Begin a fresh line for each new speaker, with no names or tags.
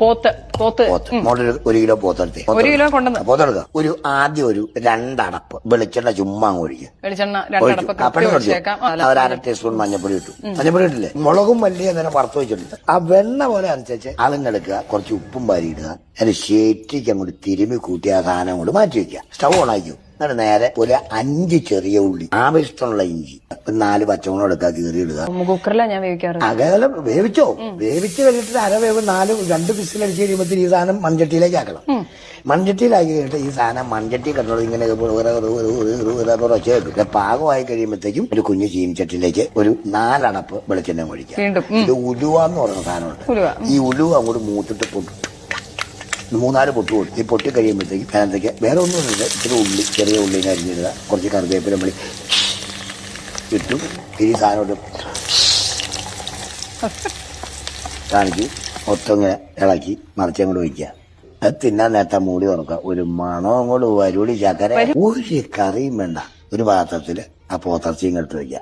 പോത്ത് പോത്ത്.
മോഡൽ ഒരു കിലോ പോത്തെടുത്തേ
ഒരു കിലോ കൊണ്ടുവന്ന്.
പോത്തെടുക്കുക ഒരു ആദ്യം ഒരു രണ്ടടപ്പ്. വെളിച്ചെണ്ണ ചുമ്മാ ഒഴിക്കുക
വെളിച്ചെണ്ണ രണ്ടടപ്പ്. ഒഴിച്ചേക്കാം.
ഒരു അര ടീസ്പൂൺ മഞ്ഞപ്പൊടി ഇട്ടു. മഞ്ഞപ്പൊടി ഇട്ടില്ലേ? മുളകും മല്ലി അങ്ങനെ വറുത്ത് വെച്ചിട്ടുണ്ട്. ആ വെണ്ണ പോലെ അനുസരിച്ച് അളിഞ്ഞെടുക്കുക കുറച്ച് ഉപ്പും വാരി ഇടുക അതിന് ശേറ്റിക്ക് അങ്ങോട്ട് തിരുമി കൂട്ടി ആ സാധനം കൊണ്ട് മാറ്റി വെക്കുക. സ്റ്റൗ ഓൺ ആക്കിയോ എന്നിട്ട് നേരെ ഒരു അഞ്ച് ചെറിയ ഉള്ളി. ആവശ്യത്തിനുള്ള ഇഞ്ചി. നാല് പച്ചമുളക് എടുക്കുക കീറി ഇടുക.
കുക്കറിലാ ഞാൻ വേവിക്കാറ്.
അകലെ വേവിച്ചോ? വേവിച്ച് കഴിഞ്ഞിട്ട് അര വേവ് നാല് രണ്ട് പിസിൽ അടിച്ച് കഴിയുമ്പോൾ ഈ സാധനം മൺചട്ടിയിലേക്ക് ആക്കണം. മൺചട്ടിയിലാക്കി കഴിഞ്ഞിട്ട് ഈ സാധനം മൺചട്ടി കണ്ടോളൂ ഇങ്ങനെ ഒച്ച പാകമായി കഴിയുമ്പോഴത്തേക്കും ഒരു കുഞ്ഞു ചീനിച്ചട്ടിയിലേക്ക് ഒരു നാലടപ്പ് വെളിച്ചെണ്ണ ഒഴിക്കുക. ഇത് ഉലുവ എന്ന് പറയുന്ന സാധനമുണ്ട്. ഈ ഉലുവ അങ്ങോട്ട് മൂത്തിട്ട് പൊട്ടു. മൂന്നാൽ പൊട്ട് പൊട്ടി ഈ പൊട്ടി കഴിയുമ്പോഴത്തേക്കും അതിനകത്തേക്ക് വേറെ ഒന്നുമില്ല. ഇച്ചിരി ഉള്ളി ചെറിയ ഉള്ളി അരിഞ്ഞിടുക. കുറച്ച് കറിവേപ്പില നമ്മൾ ഇട്ടു ഈ സാധനം ഇട്ട് കാണിച്ച് മൊത്തം ഇങ്ങനെ ഇളക്കി മറിച്ച് അങ്ങോട്ട് വയ്ക്കുക അത് തിന്നാൻ നേരത്തെ മൂടി തുറക്കുക. ഒരു മണം അങ്ങോട്ട് വരുടി ചക്കര ഒരു കറിയും വേണ്ട. ഒരു പാത്രത്തിൽ ആ പോത്തർച്ചയും എടുത്ത് വെക്കുക.